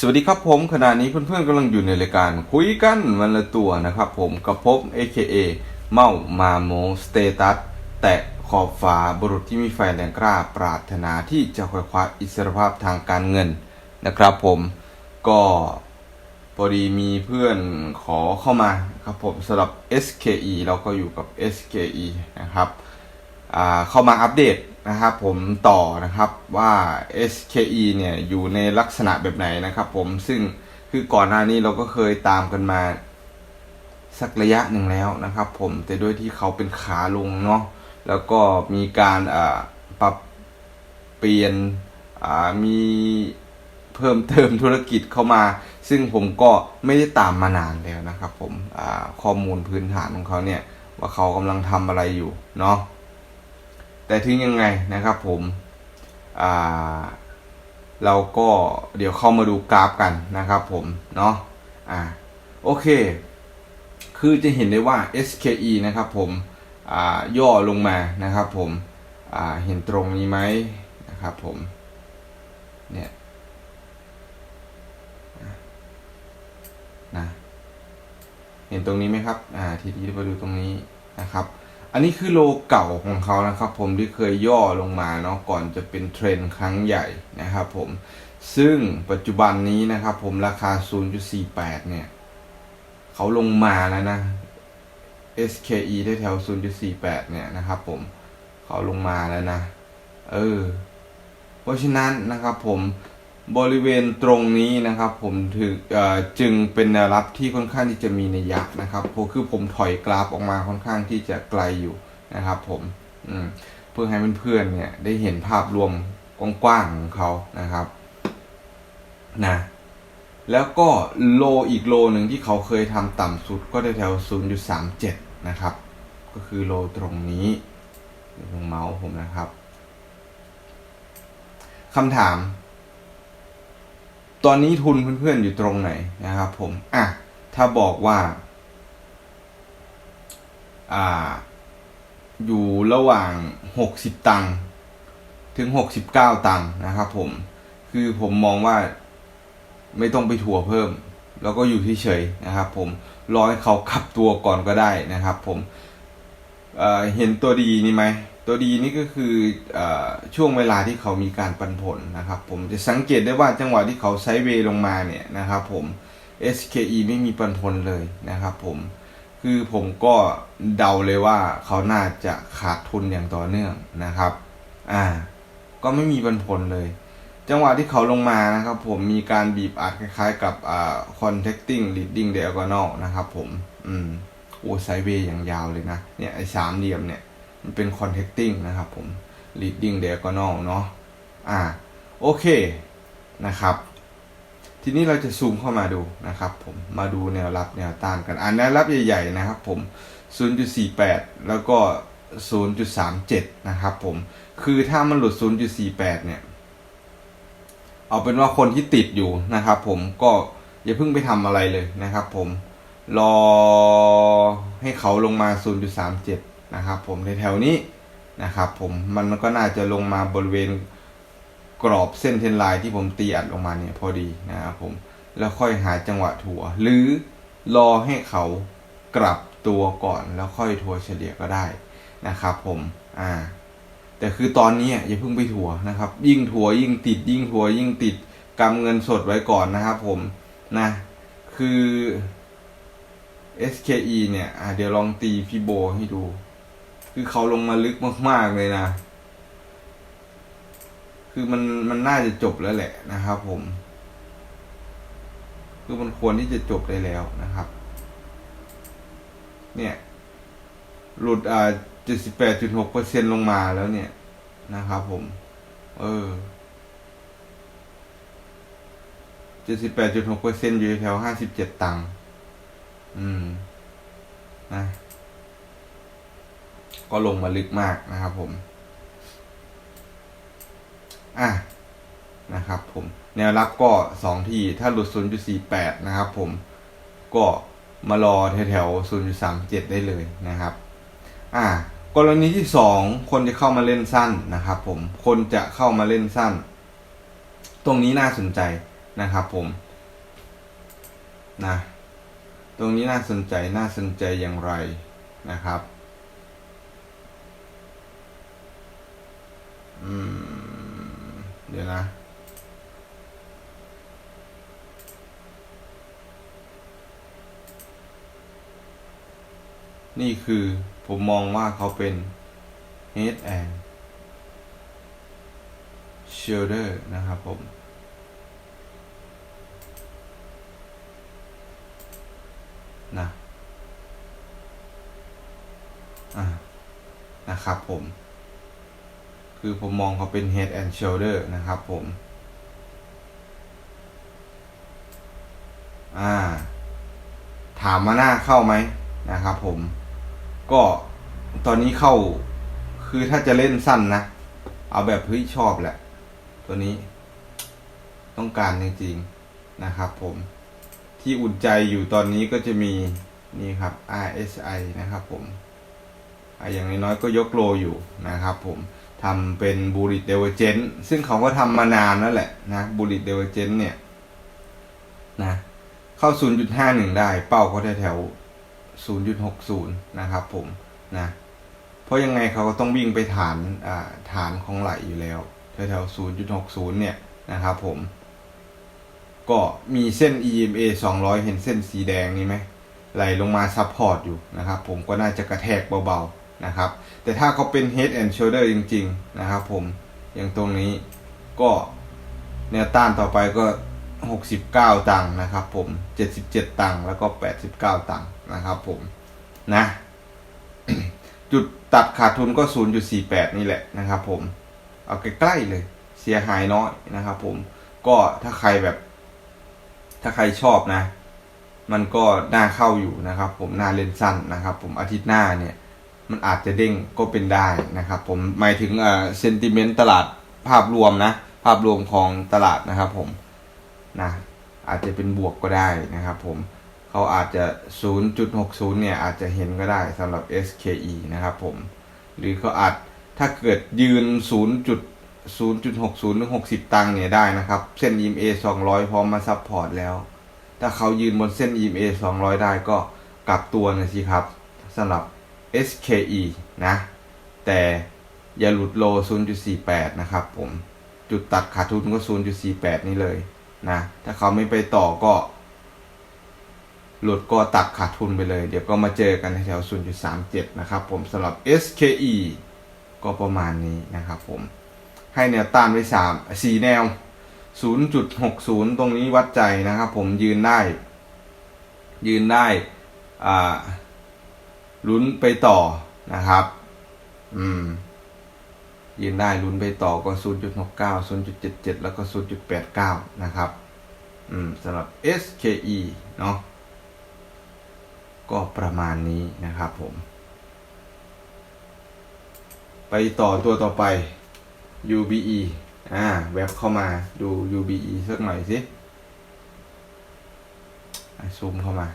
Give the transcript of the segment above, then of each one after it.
สวัสดีครับผมขณะนี้เพื่อนๆกำลังอยู่ในรายการคุยกันวันละตัวนะครับผมกับผม AKA เมามาโมสเตตัสแตะขอบฟ้าบุรุษที่มีไฟแรงกล้าปรารถนาที่จะคว้าคว้าอิสรภาพทางการเงินนะครับผมก็พอดีมีเพื่อนขอเข้ามาครับผมสำหรับ SKE เราก็อยู่กับ SKE นะครับ เข้ามาอัปเดตนะครับผมต่อนะครับว่า SKE เนี่ยอยู่ในลักษณะแบบไหนนะครับผมซึ่งคือก่อนหน้านี้เราก็เคยตามกันมาสักระยะหนึ่งแล้วนะครับผมแต่ด้วยที่เขาเป็นขาลงเนาะแล้วก็มีการปรับเปลี่ยนมีเพิ่มเติมธุรกิจเข้ามา ซึ่งผมก็ไม่ได้ตามมานานแล้วนะครับผมข้อมูลพื้นฐานของเขาเนี่ยว่าเขากำลังทำอะไรอยู่เนาะ แต่ถึงยังไงนะครับผมเราก็เดี๋ยวเข้ามาดูกราฟกันนะครับผมเนาะอ่าโอเค คือจะเห็นได้ว่า SKE นะครับผมย่อลงมานะครับผมเห็นตรงนี้ไหมนะครับผมเนี่ยนะเห็นตรงนี้ไหมครับ อ่า ทีนี้มาดูตรงนี้นะครับ อันนี้คือโลเก่าของเขานะครับ ผมที่เคยย่อลงมาเนาะก่อนจะเป็นเทรนด์ครั้งใหญ่นะครับผมซึ่งปัจจุบันนี้นะครับ ผมราคา 0.48 เนี่ยเขาลงมาแล้วนะ SKE แถว 0.48 เนี่ยนะครับผมเขาลงมาแล้วนะ เออ เพราะฉะนั้นนะครับผม บริเวณตรงนี้นะครับ ผมถึงเอ่อจึงเป็นแนวรับที่ค่อนข้างที่จะมีในัยยะนะครับคือผมถอยกราฟออกมาค่อนข้างที่จะไกลอยู่นะครับผมมเพื่อให้เพื่อนๆเนี่ยได้เห็นภาพรวมกว้างๆของเขานะครับนะแล้วก็โลอีกโลหนึ่งที่เขาเคยทำต่ำสุดก็ได้แถว 0.37 นะครับ ก็คือโลตรงนี้ตรงเมาส์ผมนะครับคำถาม ตอนนี้ทุนเพื่อนๆอยู่ตรงไหนนะครับผม อะ ถ้าบอกว่า อ่า อยู่ระหว่างหกสิบตังค์ถึงหกสิบเก้าตังค์นะครับผม คือผมมองว่าไม่ต้องไปถัวเพิ่ม แล้วก็อยู่เฉยๆนะครับผม รอให้เขาขับตัวก่อนก็ได้นะครับผมเเห็นตัวดีนี่ไหม ตัวดีนี่ก็คืออช่วงเวลาที่เขามีการปันผลนะครับ ผมจะสังเกตได้ว่าจังหวะที่เขาไซด์เวย์ลงมาเนี่ยนะครับผม SKE ไม่มีปันผลเลยนะครับผมคือผมก็เดาเลยว่าเขาน่าจะขาดทุนอย่างต่อเนื่องนะครับ อ่า ก็ไม่มีปันผลเลย จังหวะที่เขาลงมานะครับ ผมมีการบีบอัดคล้ายๆ กับอ่า contacting leading diagonal นะครับผม อืม โอ้ไซเวย์อย่างยาวเลยนะ เนี่ยไอ้สามเหลี่ยมเนี่ย มันเป็น contacting นะครับผม leading diagonal เนาะอ่าโอเคนะครับ ทีนี้เราจะซูมเข้ามาดูนะครับผมมาดูแนวรับแนวต้านกันอ่าแนวรับใหญ่ๆนะครับผม 0.48 แล้วก็ 0.37 นะครับผม คือถ้ามันหลุด 0.48 เนี่ย เอาเป็นว่าคนที่ติดอยู่นะครับผมก็อย่าเพิ่งไปทำอะไรเลยนะครับผม รอให้เขาลงมา 0.37 นะครับผมในแถวนี้นะครับผมมันก็น่าจะลงมาบริเวณกรอบเส้นเทนไลน์ที่ผมตีอัดลงมาเนี่ยพอดีนะครับผมแล้วค่อยหาจังหวะถัว หรือรอให้เขากลับตัวก่อนแล้วค่อยถัวเฉลี่ยก็ได้นะครับผมอ่าแต่คือตอนนี้อย่าเพิ่งไปถัวนะครับ ยิ่งถัวยิ่งติด ยิ่งถัวยิ่งติดกำเงินสดไว้ก่อนนะครับผมนะคือ SKE เนี่ยอะเดี๋ยวลองตีพี่โบให้ดู คือเขาลงมาลึกมาก ๆ เลยนะ คือมันมันน่าจะจบแล้วแหละนะครับผม คือมันควรที่จะจบได้แล้วนะครับ เนี่ย หลุดอ่าเจ็ดสิบแปดจุดหกเปอร์เซ็นลงมาแล้วเนี่ยนะครับผม เออเจ็ดสิบแปดจุดหกเปอร์เซ็นอยู่แถวห้าสิบเจ็ดตังค์อืม นะ ก็ลงมาลึกมากนะครับผม อะนะครับผม แนวรับก็สองที่ถ้าหลุด 0.48 นะครับผม ก็มารอแถวๆ 0.37 ได้เลยนะครับ อะกรณีที่สองคนจะเข้ามาเล่นสั้นนะครับผม คนจะเข้ามาเล่นสั้น ตรงนี้น่าสนใจนะครับผมนะตรงนี้น่าสนใจน่าสนใจอย่างไรนะครับ อืม เดี๋ยวนะนี่คือผมมองว่าเขาเป็น head and shoulder นะครับผม นะ อ่า นะครับผม คือผมมองเขาเป็น head and shoulder นะครับผม อ่า ถามมาหน้าเข้าไหมนะครับผม ก็ตอนนี้เข้า คือถ้าจะเล่นสั้นนะ เอาแบบเฮ้ยชอบแหละ ตัวนี้ ต้องการจริงๆนะครับผม ที่อุ่นใจอยู่ตอนนี้ก็จะมีนี่ครับ RSI นะครับผมออย่างน้อยๆก็ยกโลอยู่นะครับผม ทำเป็นบูริตเดเวเจนซึ่งเขาก็ทำมานานแล้วแหละนะบูริตเดเวเจนเนี่ยนะเข้า 0.51 ได้เป้าก็แถวๆ0.60 นะครับผมนะเพราะยังไงเขาก็ต้องวิ่งไปฐานอ่าฐานของไหลอยู่แล้วแถวๆ0.60 เนี่ยนะครับผมก็มีเส้น EMA 200 เห็นเส้นสีแดงนี้ไหมไหลลงมาซับพอร์ตอยู่นะครับผมก็น่าจะกระแทกเบาๆ นะครับ แต่ถ้าเขาเป็น Head and Shoulder จริง ๆ นะครับผมอย่างตรงนี้ก็แนวต้านต่อไปก็ 69 ตังค์นะครับผม 77 ตังค์แล้วก็ 89 ตังค์นะครับผมนะจุดตัดขาดทุนก็ 0.48 นี่แหละนะครับผม เอาใกล้ๆเลยเสียหายน้อยนะครับผมก็ถ้าใครแบบ ถ้าใครชอบนะ มันก็น่าเข้าอยู่นะครับผมน่าเล่นสั้นนะครับผมอาทิตย์หน้าเนี่ย มันอาจจะเด้งก็เป็นได้นะครับผมหมายถึงเอ่อเซนติเมนต์ตลาดภาพรวมนะ ภาพรวมของตลาดนะครับผมนะอาจจะเป็นบวกก็ได้นะครับผมเขาอาจจะ 0.60 เนี่ยอาจจะเห็นก็ได้สำหรับ SKE นะครับผม หรือเขาอาจถ้าเกิดยืน 0.0.60ถึง60 ตังค์เนี่ยได้นะครับ เส้น EMA 200 พร้อมมาซับพอร์ตแล้ว ถ้าเขายืนบนเส้น EMA 200 ได้ก็กลับตัวนะสิครับสำหรับ SKE นะ แต่อย่าหลุดโล 0.48 นะครับผม จุดตัดขาดทุนก็ 0.48 นี่เลยนะ ถ้าเขาไม่ไปต่อก็ หลุดก็ตัดขาดทุนไปเลย เดี๋ยวก็มาเจอกันแถว 0.37 นะครับผมสำหรับ SKE ก็ประมาณนี้นะครับผม ให้แนวต้านไว้3 4 แนว 0.60 ตรงนี้วัดใจนะครับผมยืนได้ ยืนได้อ่า ลุ้นไปต่อนะครับ อืม ยืนได้ลุ้นไปต่อก็ 0.69 0.77 แล้วก็ 0.89 นะครับ อืมสำหรับ SKE เนาะก็ประมาณนี้นะครับผม ไปต่อตัวต่อไป UBE อ่าแว็บเข้ามาดู UBE สักหน่อยสิซูมเข้ามา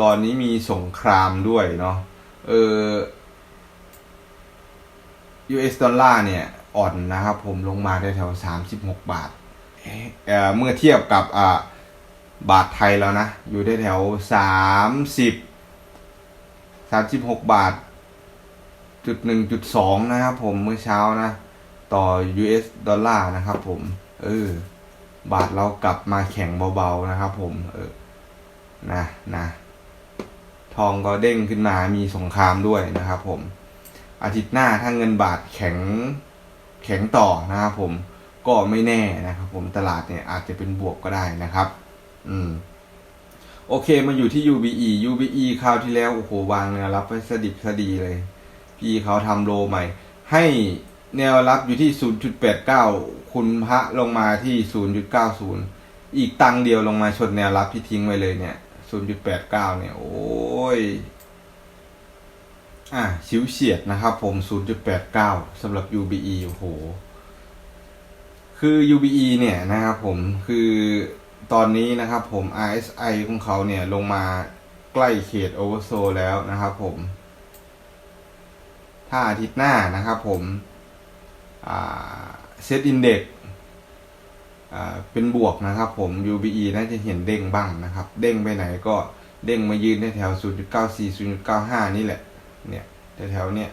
ตอนนี้มีสงครามด้วยเนาะเออ US ดอลลาร์เนี่ย อ่อนนะครับผมลงมาได้แถวสามสิบหกบาทเอ่อเมื่อเทียบกับอ่าบาทไทยแล้วนะ อยู่ได้แถวสามสิบสามสิบหกบาท จุดหนึ่งจุดสองนะครับผมเมื่อเช้านะ ต่อ US ดอลลาร์นะครับผม เออ บาทเรากลับมาแข็งเบาๆนะครับผม เออ นะนะ ทองก็เด้งขึ้นมามีสงครามด้วยนะครับ ผม อาทิตย์หน้าถ้าเงินบาทแข็งแข็งต่อนะครับผมก็ไม่แน่นะครับ ผมตลาดเนี่ยอาจจะเป็นบวกก็ได้นะครับ อืม โอเคมาอยู่ที่ UBE UBE คราวที่แล้วโอ้โหวางแนวรับไว้สดิบสดีเลย พี่เขาทำโลใหม่ ให้แนวรับอยู่ที่ 0.89 คุณพระลงมาที่ 0.90 อีกตังค์เดียวลงมาชนแนวรับที่ทิ้งไว้เลยเนี่ย 0.89เนี่ย โอ้ย อะชิวเฉียดนะครับผม0.89สำหรับ UBE โอ้โห คือ UBE เนี่ยนะครับผม คือตอนนี้นะครับผม RSI ของเขาเนี่ยลงมาใกล้เขต Oversold แล้วนะครับผม ถ้าอาทิตย์หน้านะครับผมเซตอินเด็ก เป็นบวกนะครับผม UBE น่าจะเห็นเด้งบ้างนะครับ เด้งไปไหนก็เด้งมายืนแถว 0.94 0.95 นี่แหละ เนี่ยแถวๆเนี่ย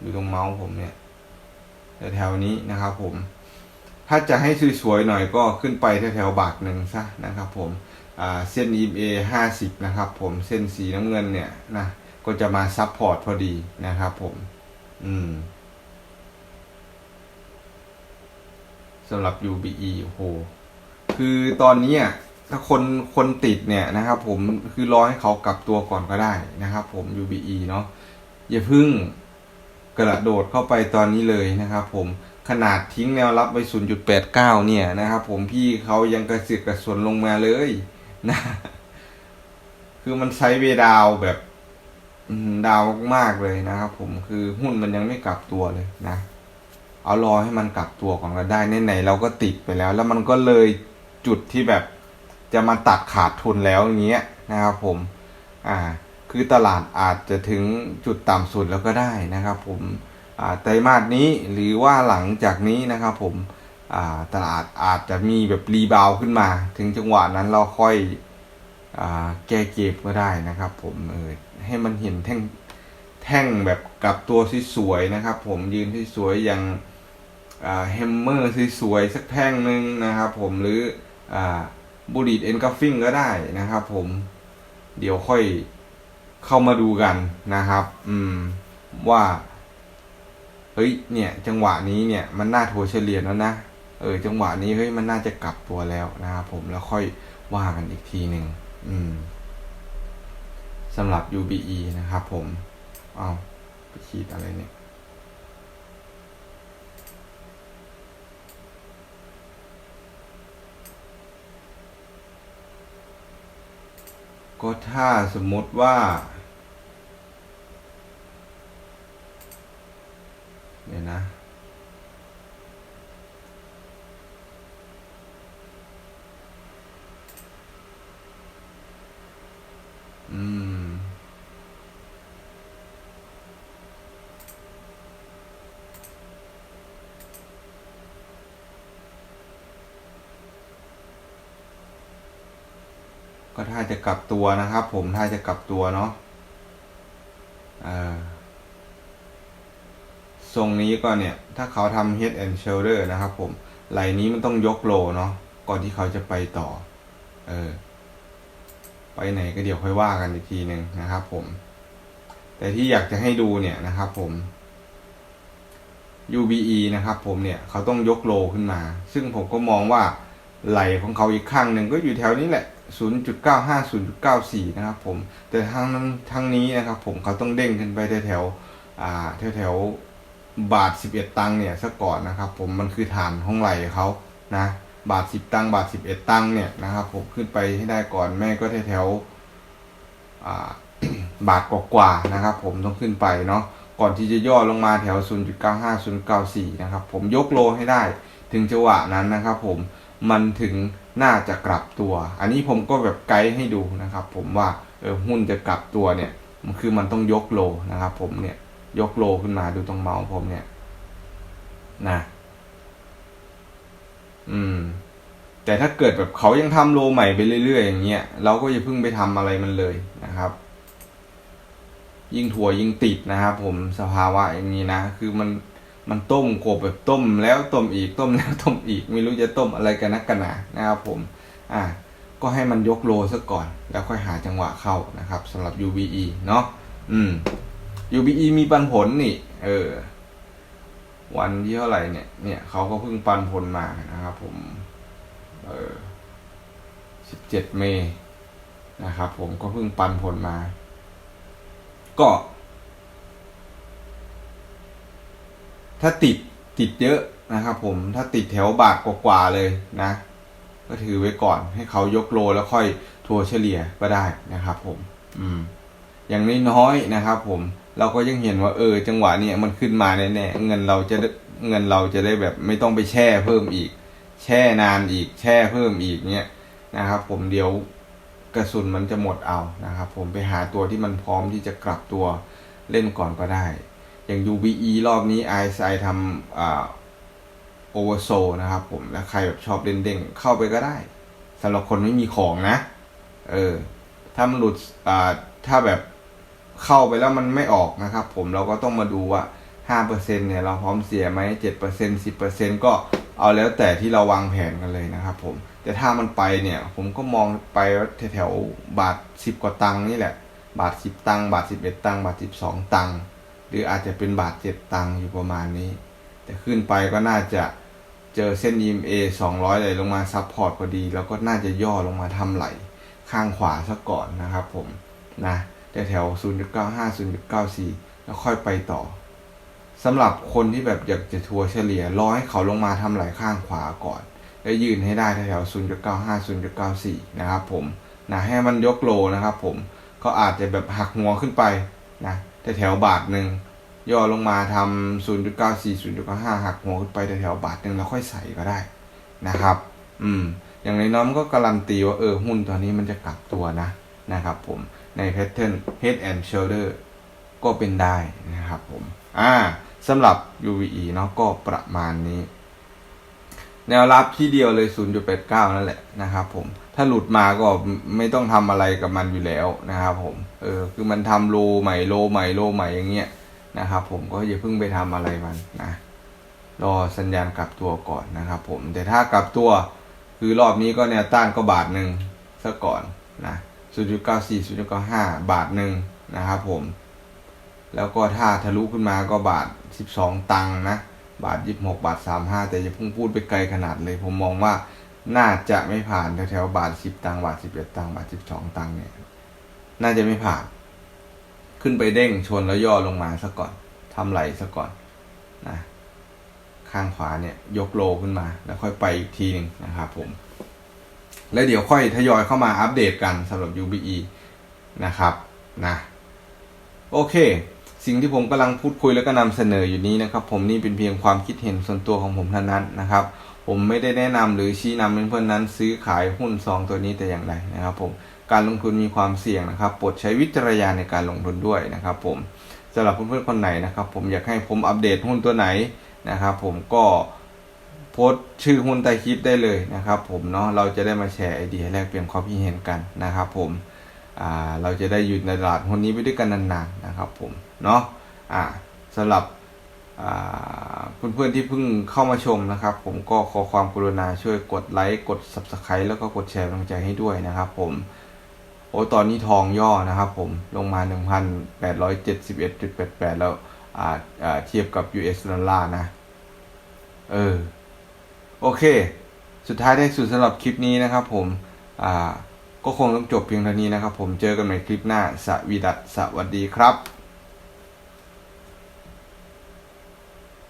อยู่ตรงเมาส์ผมเนี่ยแถวๆนี้นะครับผม ถ้าจะให้สวยๆหน่อยก็ขึ้นไปแถวๆบาทหนึ่งซะนะครับผมเส้น EMA 50 นะครับผม เส้นสีน้ำเงินเนี่ยนะ ก็จะมาซับพอร์ตพอดีนะครับผม อืม สำหรับ UBE โอ้โหคือตอนนี้ถ้าคนคนติดเนี่ยนะครับ ผมคือรอให้เขากลับตัวก่อนก็ได้นะครับ ผม UBE เนาะอย่าพึ่งกระโดดเข้าไปตอนนี้เลยนะครับ ผมขนาดทิ้งแนวรับไป 0.89 เนี่ยนะครับ ผมพี่เขายังกระสือกกระสวนลงมาเลยนะคือมันไซด์เวดาวแบบดาวมากเลยนะครับ ผมคือหุ้นมันยังไม่กลับตัวเลยนะ เอารอให้มันกลับตัวก่อนก็ได้ไหนๆเราก็ติดไปแล้ว แล้วมันก็เลยจุดที่แบบจะมาตัดขาดทุนแล้วอย่างเงี้ยนะครับผมอ่าคือตลาดอาจจะถึงจุดต่ำสุดแล้วก็ได้นะครับผมอ่าไตรมาสนี้หรือว่าหลังจากนี้นะครับผมอ่าตลาดอาจจะมีแบบรีบาวขึ้นมา ถึงจังหวะนั้นเราค่อยอ่าแก้เก็บก็ได้นะครับ ผมเออให้มันเห็นแท่งแท่งแบบกลับตัวสวยๆนะครับ ผมยืนที่สวยอย่าง แฮมเมอร์สวยๆสักแท่งหนึ่งนะครับผมหรือบูดิตเอนกัฟฟิงก็ได้นะครับผมเดี๋ยวค่อยเข้ามาดูกันนะครับ อืมว่า เฮ้ย เนี่ย จังหวะนี้เนี่ย มันน่าโทเฉลี่ยแล้วนะเออ จังหวะนี้เฮ้ยมันน่าจะกลับตัวแล้วนะครับผมแล้วค่อยว่ากันอีกทีหนึ่งอืมสำหรับ UBE นะครับผม เอาไปขีดอะไรเนี่ย ก็ถ้าสมมติว่า ก็ถ้าจะกลับตัวนะครับผมถ้าจะกลับตัวเนาะทรงนี้ก็เนี่ย ถ้าเขาทำ head and shoulder นะครับผมไหลนี้มันต้องยกโลเนาะก่อนที่เขาจะไปต่อ เออ ไปไหนก็เดี๋ยวค่อยว่ากันอีกทีหนึ่งนะครับผม แต่ที่อยากจะให้ดูเนี่ยนะครับผม UBE นะครับผมเนี่ย เขาต้องยกโลขึ้นมา ซึ่งผมก็มองว่า ไหลของเขาอีกข้างหนึ่งก็อยู่แถวนี้แหละ 0.95 0.94 นะครับผม แต่ทางนั้นทางนี้นะครับผมเขาต้องเด้งขึ้นไปแถวอ่าแถวแถวบาท 11 ตังค์เนี่ยซะก่อนนะครับผมมันคือฐานของไหลเขานะบาท 10 ตังค์บาท 11 ตังค์เนี่ยนะครับผมขึ้นไปให้ได้ก่อนแม่ก็แถวแถวอ่าบาทกว่าๆนะครับผมต้องขึ้นไปเนาะก่อนที่จะย่อลงมาแถว 0.95 0.94 นะครับผมยกโลให้ได้ถึงจังหวะนั้นนะครับผม มันถึงน่าจะกลับตัว อันนี้ผมก็แบบไกด์ให้ดูนะครับ ผมว่าเออหุ้นจะกลับตัวเนี่ยมันคือมันต้องยกโลนะครับ ผมเนี่ยยกโลขึ้นมาดูตรงเมาส์ผมเนี่ยนะอืม แต่ถ้าเกิดแบบเขายังทำโลใหม่ไปเรื่อยๆอย่างเงี้ยเราก็อย่าเพิ่งไปทำอะไรมันเลยนะครับ ยิ่งถั่วยิ่งติดนะครับผมสภาวะอย่างนี้นะ คือมัน มันต้มกบแบบต้มแล้วต้มอีกต้มแล้วต้มอีก ไม่รู้จะต้มอะไรกันนักกันหนานะครับผมอ่าก็ให้มันยกโลซะก่อน แล้วค่อยหาจังหวะเข้านะครับสำหรับ UBE เนาะอืม UBE มีปันผลนี่เออวันที่เท่าไหร่เนี่ยเนี่ยเขาก็เพิ่งปันผลมานะครับผมเออสิบเจ็ดเมยนะครับผมก็เพิ่งปันผลมา ก็ ถ้าติดติดเยอะนะครับผมถ้าติดแถวบาทกว่าๆเลยนะ ก็ถือไว้ก่อนให้เขายกโลแล้วค่อยทัวเฉลี่ยก็ได้นะครับผม อืม อย่างน้อยๆนะครับ ผม เราก็ยังเห็นว่าเออ จังหวะเนี้ยมันขึ้นมาแน่ๆเงินเราจะเงินเราจะได้แบบไม่ต้องไปแช่เพิ่มอีก แช่นานอีก แช่เพิ่มอีกเนี้ยนะครับ ผมเดี๋ยวกระสุนมันจะหมดเอานะครับ ผมไปหาตัวที่มันพร้อมที่จะกลับตัวเล่นก่อนก็ได้ อย่าง UBE รอบนี้ RSI ทำอ่าโอเวอร์โซนะครับผมแล้วใครแบบชอบเล่นเด้งเข้าไปก็ได้สำหรับคนไม่มีของนะ เออ ถ้ามันหลุดอ่าถ้าแบบเข้าไปแล้วมันไม่ออกนะครับผมเราก็ต้องมาดูว่าห้าเปอร์เซ็นเนี่ยเราพร้อมเสียไหมเจ็ดเปอร์เซ็นสิบเปอร์เซ็นก็เอาแล้วแต่ที่เราวางแผนกันเลยนะครับผม แต่ถ้ามันไปเนี่ย ผมก็มองไปแถวๆบาทสิบกว่าตังค์นี่แหละ บาทสิบตังค์บาทสิบเอ็ดตังค์บาทสิบสองตังค์ รืออาจจะเป็นบาทเจ็ดตังค์อยู่ประมาณนี้ แต่ขึ้นไปก็น่าจะเจอเส้น EMA 200ไหลลงมาซับพอร์ตพอดี แล้วก็น่าจะย่อลงมาทำไหลข้างขวาซะก่อนนะครับผมนะแต่แถว0.95 0.94 แล้วค่อยไปต่อสำหรับคนที่แบบอยากจะทัวร์เฉลี่ยรอให้เขาลงมาทำไหลข้างขวาก่อน แล้วยืนให้ได้แถว0.95 0.94 นะครับผมนะให้มันยกโลนะครับผมก็อาจจะแบบหักหัวขึ้นไปนะ แต่แถวบาทหนึ่งย่อลงมาทำ0.94 0.95หักหัวขึ้นไปแต่แถวบาทหนึ่งแล้วค่อยใส่ก็ได้นะครับ อืม อย่างในน้อมก็การันตีว่าเออหุ้นตัวนี้มันจะกลับตัวนะนะครับผมในแพทเทิร์น head and shoulder ก็เป็นได้นะครับผม อ่าสำหรับ UVE เนาะก็ประมาณนี้ แนวรับที่เดียวเลย 0.89 นั่นแหละนะครับผม ถ้าหลุดมาก็ไม่ต้องทำอะไรกับมันอยู่แล้วนะครับผม เออ คือมันทำโลใหม่โลใหม่โลใหม่อย่างเงี้ยนะครับ ผมก็อย่าเพิ่งไปทำอะไรมันนะ รอสัญญาณกลับตัวก่อนนะครับ ผม แต่ถ้ากลับตัวคือรอบนี้ก็แนวต้านก็บาทหนึ่งซะก่อนนะ0.94 0.95 บาทหนึ่งนะครับผม แล้วก็ถ้าทะลุขึ้นมาก็บาท 12 ตังค์นะ บาท 26 บาท 35 แต่อย่าเพิ่งพูดไปไกลขนาดเลย ผมมองว่า น่าจะไม่ผ่านแถวๆบาท10ตังค์บาท11ตังบาท12ตังเนี่ย น่าจะไม่ผ่าน ขึ้นไปเด้งชนแล้วย่อลงมาซะก่อนทำไหลซะก่อนนะข้างขวาเนี่ย ยกโลขึ้นมา แล้วค่อยไปอีกทีหนึ่งนะครับผม แล้วเดี๋ยวค่อยทยอยเข้ามาอัปเดตกันสำหรับ UBE นะครับนะโอเค สิ่งที่ผมกำลังพูดคุยแล้วก็นำเสนออยู่นี้นะครับ ผมนี่เป็นเพียงความคิดเห็นส่วนตัวของผมเท่านั้นนะครับ ผมไม่ได้แนะนำหรือชี้นำเพื่อนๆนั้น ซื้อขายหุ้นซองตัวนี้แต่อย่างใดนะครับผมการลงทุนมีความเสี่ยงนะครับโปรดใช้วิจารณญาณในการลงทุนด้วยนะครับผมสำหรับเพื่อนๆคนไหนนะครับผมอยากให้ผมอัปเดตหุ้นตัวไหนนะครับผมก็โพสต์ชื่อหุ้นใต้คลิปได้เลยนะครับผมเนาะเราจะได้มาแชร์ไอเดียแลกเปลี่ยนความคิดเห็นกันนะครับผมเราจะได้อยู่ในตลาดหุ้นนี้ไปด้วยกันนานๆนะครับผมเนาะสำหรับ เพื่อนๆที่เพิ่งเข้ามาชมนะครับ ผมก็ขอความกรุณาช่วยกดไลค์กด Subscribe แล้วก็กดแชร์กำลังใจให้ด้วยนะครับ ผมโอ้ตอนนี้ทองย่อนะครับ ผมลงมา 1,871.88 แล้วอ่าเทียบกับ US ดอลลาร์นะ เออ โอเค สุดท้ายได้สุดสำหรับคลิปนี้นะครับผมอ่าก็คงต้องจบเพียงเท่านี้นะครับผมเจอกันใหม่คลิปหน้า สวีดัสสวัสดีครับ